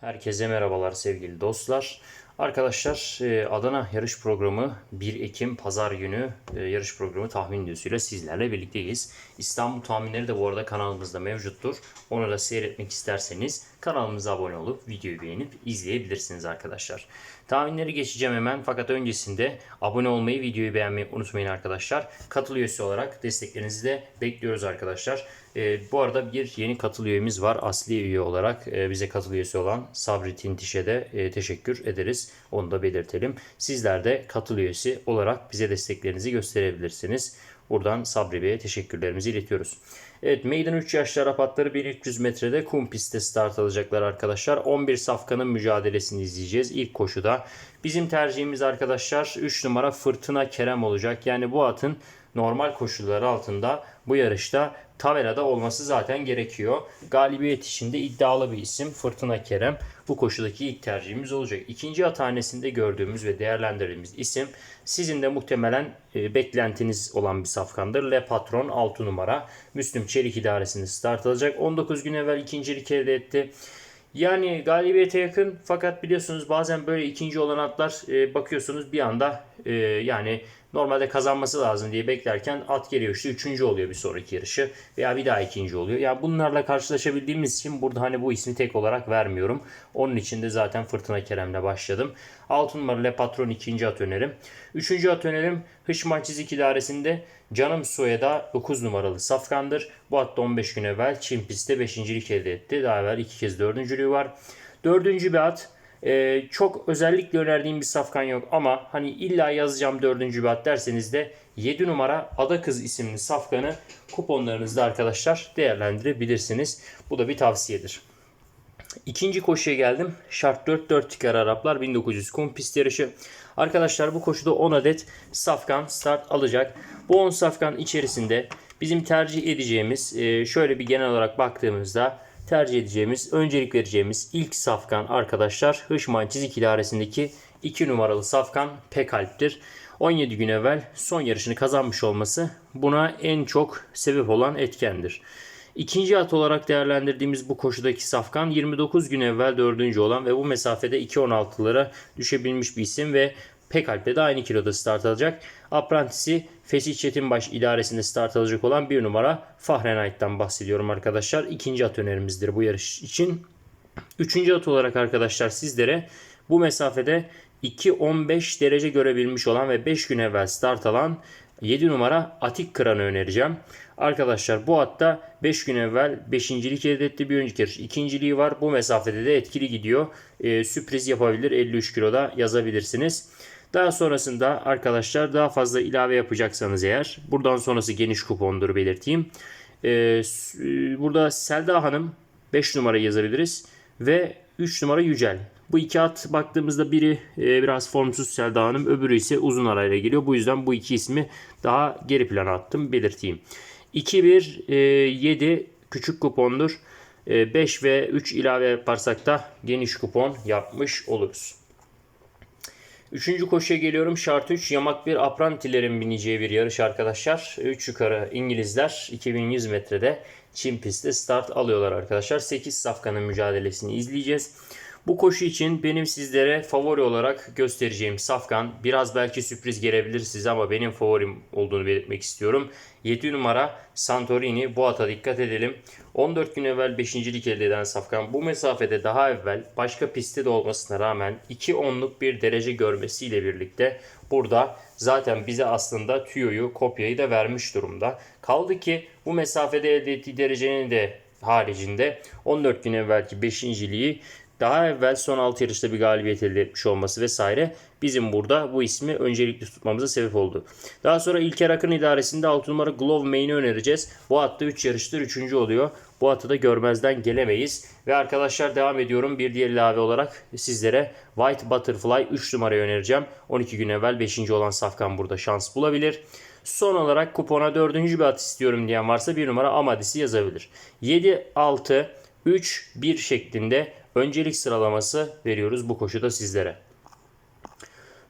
Herkese merhabalar sevgili dostlar. Arkadaşlar e, Adana yarış programı 1 Ekim Pazar günü e, yarış programı tahmin videosuyla sizlerle birlikteyiz. İstanbul tahminleri de bu arada kanalımızda mevcuttur. Onu da seyretmek isterseniz kanalımıza abone olup videoyu beğenip izleyebilirsiniz arkadaşlar. Tahminleri geçeceğim hemen fakat öncesinde abone olmayı, videoyu beğenmeyi unutmayın arkadaşlar. Katıl üyesi olarak desteklerinizi de bekliyoruz arkadaşlar. E, bu arada bir yeni katıl üyemiz var. Asli üye olarak e, bize katıl üyesi olan Sabri Tintiş'e de e, teşekkür ederiz. Onu da belirtelim. Sizler de katıl üyesi olarak bize desteklerinizi gösterebilirsiniz. Buradan Sabri Bey'e teşekkürlerimizi iletiyoruz. Evet meydan 3 yaşlı Arap atları 1300 metrede kum pistte start alacaklar arkadaşlar. 11 safkanın mücadelesini izleyeceğiz ilk koşuda. Bizim tercihimiz arkadaşlar 3 numara Fırtına Kerem olacak. Yani bu atın normal koşullar altında bu yarışta tabelada olması zaten gerekiyor. Galibiyet içinde iddialı bir isim Fırtına Kerem. Bu koşudaki ilk tercihimiz olacak. İkinci atanesinde gördüğümüz ve değerlendirdiğimiz isim sizin de muhtemelen e, beklentiniz olan bir safkandır. Le Patron 6 numara. Müslüm Çelik idaresinde start alacak. 19 gün evvel ikincilik elde etti. Yani galibiyete yakın fakat biliyorsunuz bazen böyle ikinci olan atlar e, bakıyorsunuz bir anda e, yani normalde kazanması lazım diye beklerken at geliyor işte üçüncü oluyor bir sonraki yarışı veya bir daha ikinci oluyor. Ya bunlarla karşılaşabildiğimiz için burada hani bu ismi tek olarak vermiyorum. Onun için de zaten Fırtına Kerem'le başladım. 6 numaralı Le Patron ikinci at önerim. Üçüncü at önerim Hışman Çizik idaresinde Canım Soya'da 9 numaralı Safkan'dır. Bu at da 15 gün evvel Çin pistte 5.lik elde etti. Daha evvel iki kez dördüncülüğü var. Dördüncü bir at ee, çok özellikle önerdiğim bir safkan yok ama hani illa yazacağım dördüncü bir at derseniz de 7 numara Ada Kız isimli safkanı kuponlarınızda arkadaşlar değerlendirebilirsiniz. Bu da bir tavsiyedir. İkinci koşuya geldim. Şart 4 4 tikar Araplar 1900 kum pist yarışı. Arkadaşlar bu koşuda 10 adet safkan start alacak. Bu 10 safkan içerisinde bizim tercih edeceğimiz e, şöyle bir genel olarak baktığımızda tercih edeceğimiz, öncelik vereceğimiz ilk safkan arkadaşlar Hışman Çizik idaresindeki 2 numaralı safkan Pekalp'tir. 17 gün evvel son yarışını kazanmış olması buna en çok sebep olan etkendir. İkinci at olarak değerlendirdiğimiz bu koşudaki Safkan 29 gün evvel dördüncü olan ve bu mesafede 2.16'lara düşebilmiş bir isim ve Pekalp'te de aynı kiloda start alacak. Aprantisi Fesih Çetinbaş idaresinde start alacak olan bir numara Fahrenheit'ten bahsediyorum arkadaşlar. İkinci at önerimizdir bu yarış için. Üçüncü at olarak arkadaşlar sizlere bu mesafede 2.15 derece görebilmiş olan ve 5 gün evvel start alan 7 numara Atik Kıran'ı önereceğim. Arkadaşlar bu hatta 5 gün evvel 5.lik elde etti. Bir önceki yarış ikinciliği var. Bu mesafede de etkili gidiyor. Ee, sürpriz yapabilir. 53 kiloda yazabilirsiniz. Daha sonrasında arkadaşlar daha fazla ilave yapacaksanız eğer buradan sonrası geniş kupondur belirteyim. Ee, burada Selda Hanım 5 numara yazabiliriz ve 3 numara Yücel. Bu iki at baktığımızda biri e, biraz formsuz Selda Hanım öbürü ise uzun arayla geliyor. Bu yüzden bu iki ismi daha geri plana attım belirteyim. 2-1 7 küçük kupondur. 5 ve 3 ilave yaparsak da geniş kupon yapmış oluruz. Üçüncü koşuya geliyorum. Şart 3. Yamak bir aprantilerin bineceği bir yarış arkadaşlar. 3 yukarı İngilizler 2100 metrede Çin pistte start alıyorlar arkadaşlar. 8 safkanın mücadelesini izleyeceğiz. Bu koşu için benim sizlere favori olarak göstereceğim safkan biraz belki sürpriz gelebilir size ama benim favorim olduğunu belirtmek istiyorum. 7 numara Santorini bu ata dikkat edelim. 14 gün evvel 5.lik elde eden safkan bu mesafede daha evvel başka pistte de olmasına rağmen 2 onluk bir derece görmesiyle birlikte burada zaten bize aslında tüyoyu kopyayı da vermiş durumda. Kaldı ki bu mesafede elde ettiği derecenin de haricinde 14 gün evvelki 5.liği daha evvel son 6 yarışta bir galibiyet elde etmiş olması vesaire bizim burada bu ismi öncelikli tutmamıza sebep oldu. Daha sonra İlker Akın idaresinde 6 numara Glove Main'i önereceğiz. Bu hatta 3 yarıştır 3. oluyor. Bu atı da görmezden gelemeyiz. Ve arkadaşlar devam ediyorum. Bir diğer ilave olarak sizlere White Butterfly 3 numarayı önereceğim. 12 gün evvel 5. olan Safkan burada şans bulabilir. Son olarak kupona 4. bir at istiyorum diyen varsa 1 numara Amadis'i yazabilir. 7, 6, 3, 1 şeklinde öncelik sıralaması veriyoruz bu koşuda sizlere.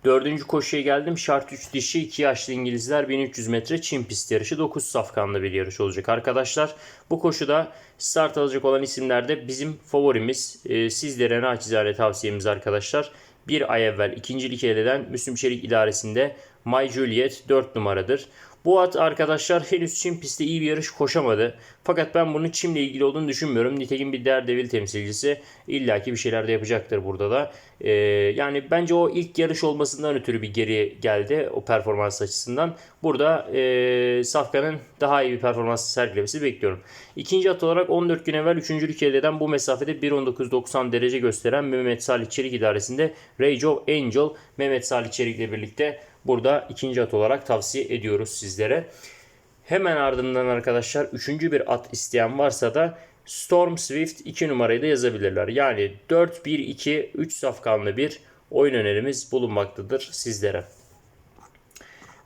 Dördüncü koşuya geldim. Şart 3 dişi 2 yaşlı İngilizler 1300 metre Çin pist yarışı 9 safkanlı bir yarış olacak arkadaşlar. Bu koşuda start alacak olan isimler de bizim favorimiz. Ee, sizlere naçizane tavsiyemiz arkadaşlar. Bir ay evvel ikincilik elde eden Müslüm Çelik idaresinde My Juliet 4 numaradır. Bu at arkadaşlar henüz Çin pistte iyi bir yarış koşamadı. Fakat ben bunun Çim'le ilgili olduğunu düşünmüyorum. Nitekim bir Daredevil temsilcisi illaki bir şeyler de yapacaktır burada da. Ee, yani bence o ilk yarış olmasından ötürü bir geri geldi o performans açısından. Burada e, Safkan'ın daha iyi bir performans sergilemesi bekliyorum. İkinci at olarak 14 gün evvel üçüncülük elde eden bu mesafede 1.19.90 derece gösteren Mehmet Salih Çelik idaresinde Rage of Angel Mehmet Salih Çelik ile birlikte burada ikinci at olarak tavsiye ediyoruz sizlere. Hemen ardından arkadaşlar üçüncü bir at isteyen varsa da Storm Swift 2 numarayı da yazabilirler. Yani 4-1-2 3 safkanlı bir oyun önerimiz bulunmaktadır sizlere.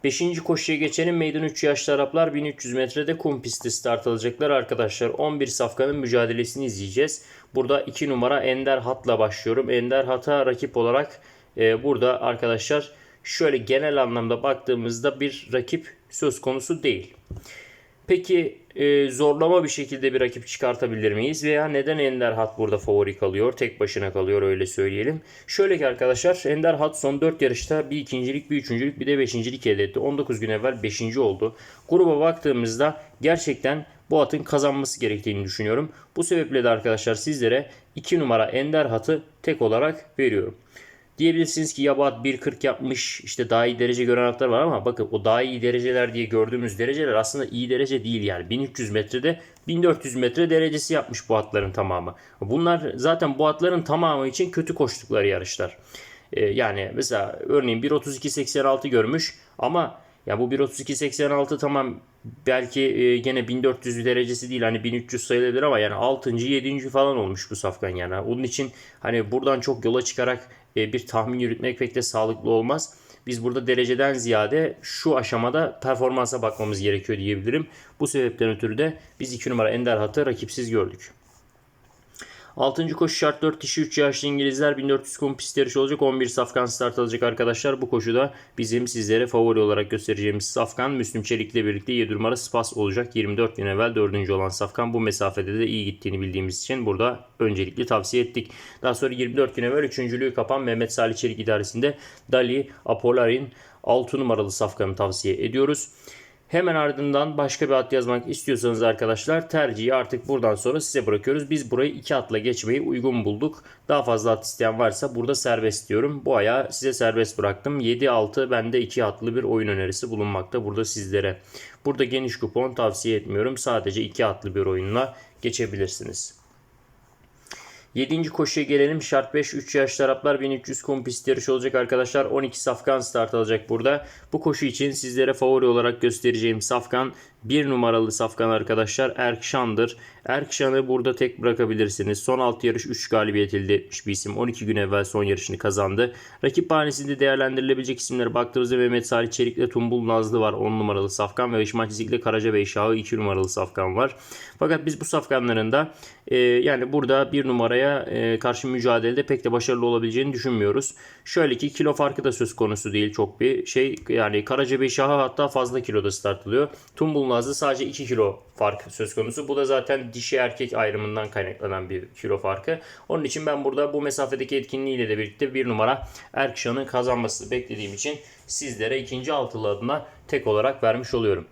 Beşinci koşuya geçelim. Meydan 3 yaşlı Araplar 1300 metrede kum pisti start alacaklar arkadaşlar. 11 safkanın mücadelesini izleyeceğiz. Burada 2 numara Ender Hat'la başlıyorum. Ender Hat'a rakip olarak e, burada arkadaşlar şöyle genel anlamda baktığımızda bir rakip söz konusu değil. Peki e, zorlama bir şekilde bir rakip çıkartabilir miyiz? Veya neden Ender Hat burada favori kalıyor? Tek başına kalıyor öyle söyleyelim. Şöyle ki arkadaşlar Ender Hat son 4 yarışta bir ikincilik, bir üçüncülük, bir de beşincilik elde etti. 19 gün evvel 5. oldu. Gruba baktığımızda gerçekten bu atın kazanması gerektiğini düşünüyorum. Bu sebeple de arkadaşlar sizlere 2 numara Ender Hat'ı tek olarak veriyorum. Diyebilirsiniz ki ya bu at 1.40 yapmış işte daha iyi derece gören atlar var ama bakın o daha iyi dereceler diye gördüğümüz dereceler aslında iyi derece değil yani 1300 metrede 1400 metre derecesi yapmış bu atların tamamı. Bunlar zaten bu atların tamamı için kötü koştukları yarışlar. Ee, yani mesela örneğin 1.32.86 görmüş ama ya bu 1.32.86 tamam belki e, gene 1400 derecesi değil hani 1300 sayılabilir ama yani 6. 7. falan olmuş bu safkan yani. Onun için hani buradan çok yola çıkarak e, bir tahmin yürütmek pek de sağlıklı olmaz. Biz burada dereceden ziyade şu aşamada performansa bakmamız gerekiyor diyebilirim. Bu sebepten ötürü de biz 2 numara Ender Hat'ı rakipsiz gördük. 6. koşu şart 4 kişi 3 yaşlı İngilizler 1400 kum pist yarışı olacak. 11 safkan start alacak arkadaşlar. Bu koşuda bizim sizlere favori olarak göstereceğimiz safkan Müslüm Çelik ile birlikte 7 numara Spas olacak. 24 gün evvel 4. olan safkan bu mesafede de iyi gittiğini bildiğimiz için burada öncelikli tavsiye ettik. Daha sonra 24 gün evvel 3.lüğü kapan Mehmet Salih Çelik idaresinde Dali Apolarin 6 numaralı safkanı tavsiye ediyoruz. Hemen ardından başka bir at yazmak istiyorsanız arkadaşlar tercihi artık buradan sonra size bırakıyoruz. Biz burayı iki atla geçmeyi uygun bulduk. Daha fazla at isteyen varsa burada serbest diyorum. Bu aya size serbest bıraktım. 7-6 bende 2 atlı bir oyun önerisi bulunmakta burada sizlere. Burada geniş kupon tavsiye etmiyorum. Sadece 2 atlı bir oyunla geçebilirsiniz. 7. koşuya gelelim. Şart 5 3 yaş Araplar 1300 kum pist yarışı olacak arkadaşlar. 12 safkan start alacak burada. Bu koşu için sizlere favori olarak göstereceğim safkan bir numaralı safkan arkadaşlar Erkşan'dır. Erkşan'ı burada tek bırakabilirsiniz. Son 6 yarış 3 galibiyet elde etmiş bir isim. 12 gün evvel son yarışını kazandı. Rakip bahanesinde değerlendirilebilecek isimlere baktığımızda Mehmet Salih Çelik ile Tumbul Nazlı var 10 numaralı safkan ve Işman Çizik'le Karaca Bey Şahı 2 numaralı safkan var. Fakat biz bu safkanların da e, yani burada bir numaraya e, karşı mücadelede pek de başarılı olabileceğini düşünmüyoruz. Şöyle ki kilo farkı da söz konusu değil çok bir şey. Yani Karaca Bey Şahı hatta fazla kiloda start alıyor. Tumbul Nazlı sadece 2 kilo fark söz konusu. Bu da zaten dişi erkek ayrımından kaynaklanan bir kilo farkı. Onun için ben burada bu mesafedeki etkinliğiyle de birlikte bir numara Erkşan'ın kazanmasını beklediğim için sizlere ikinci altılı adına tek olarak vermiş oluyorum.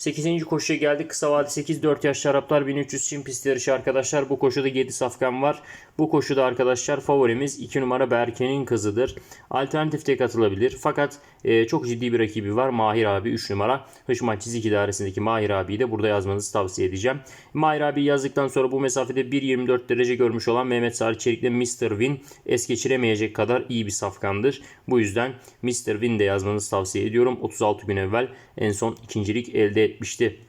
8. koşuya geldik. Kısa vade 8 4 yaşlı Araplar 1300 Çin pist yarışı arkadaşlar. Bu koşuda 7 safkan var. Bu koşuda arkadaşlar favorimiz 2 numara Berke'nin kızıdır. Alternatifte katılabilir. Fakat e, çok ciddi bir rakibi var. Mahir abi 3 numara. Hışman Çizik idaresindeki Mahir abiyi de burada yazmanızı tavsiye edeceğim. Mahir abi yazdıktan sonra bu mesafede 1.24 derece görmüş olan Mehmet Sarı Çelik'le Mr. Win es geçiremeyecek kadar iyi bir safkandır. Bu yüzden Mr. Win de yazmanızı tavsiye ediyorum. 36 gün evvel en son ikincilik elde etmişti.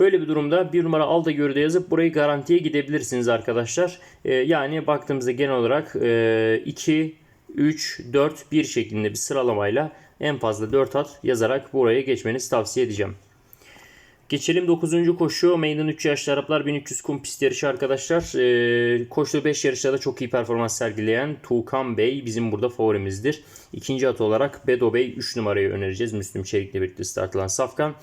Böyle bir durumda bir numara al da görüde yazıp burayı garantiye gidebilirsiniz arkadaşlar. Ee, yani baktığımızda genel olarak e, 2, 3, 4, 1 şeklinde bir sıralamayla en fazla 4 at yazarak buraya geçmenizi tavsiye edeceğim. Geçelim 9. koşu. Meydan 3 yaşlı Araplar 1300 kum pist yarışı arkadaşlar. Ee, koştuğu 5 yarışta da çok iyi performans sergileyen Tuğkan Bey bizim burada favorimizdir. İkinci at olarak Bedo Bey 3 numarayı önereceğiz. Müslüm Çelik'le birlikte startlanan Safkan.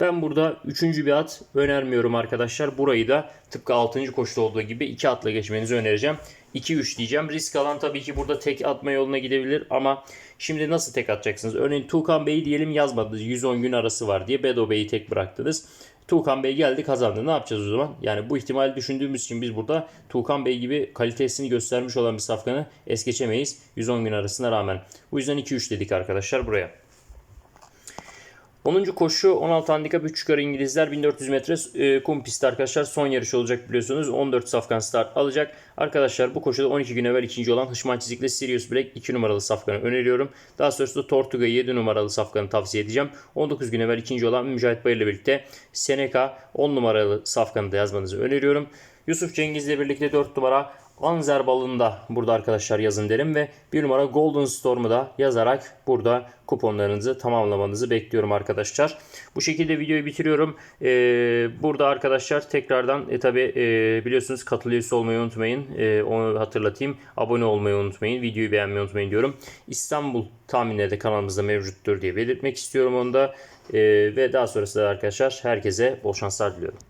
Ben burada 3. bir at önermiyorum arkadaşlar. Burayı da tıpkı 6. koşuda olduğu gibi 2 atla geçmenizi önereceğim. 2-3 diyeceğim. Risk alan tabii ki burada tek atma yoluna gidebilir ama şimdi nasıl tek atacaksınız? Örneğin Tuğkan Bey diyelim yazmadınız. 110 gün arası var diye Bedo Bey'i tek bıraktınız. Tuğkan Bey geldi kazandı. Ne yapacağız o zaman? Yani bu ihtimali düşündüğümüz için biz burada Tuğkan Bey gibi kalitesini göstermiş olan bir safkanı es geçemeyiz. 110 gün arasına rağmen. Bu yüzden 2-3 dedik arkadaşlar buraya. 10. koşu 16 handikap 3 yukarı İngilizler 1400 metre e, kum pisti arkadaşlar. Son yarış olacak biliyorsunuz. 14 safkan start alacak. Arkadaşlar bu koşuda 12 gün evvel ikinci olan Hışman Çizik'le Sirius Black 2 numaralı safkanı öneriyorum. Daha sonrasında Tortuga 7 numaralı safkanı tavsiye edeceğim. 19 gün evvel ikinci olan Mücahit Bayır ile birlikte Seneca 10 numaralı safkanı da yazmanızı öneriyorum. Yusuf Cengiz'le birlikte 4 numara Anzer balını da burada arkadaşlar yazın derim ve bir numara Golden Storm'u da yazarak burada kuponlarınızı tamamlamanızı bekliyorum arkadaşlar. Bu şekilde videoyu bitiriyorum. Ee, burada arkadaşlar tekrardan e, tabi e, biliyorsunuz katıl üyesi olmayı unutmayın. E, onu hatırlatayım. Abone olmayı unutmayın. Videoyu beğenmeyi unutmayın diyorum. İstanbul tahminleri de kanalımızda mevcuttur diye belirtmek istiyorum onu da. E, ve daha sonrasında arkadaşlar herkese bol şanslar diliyorum.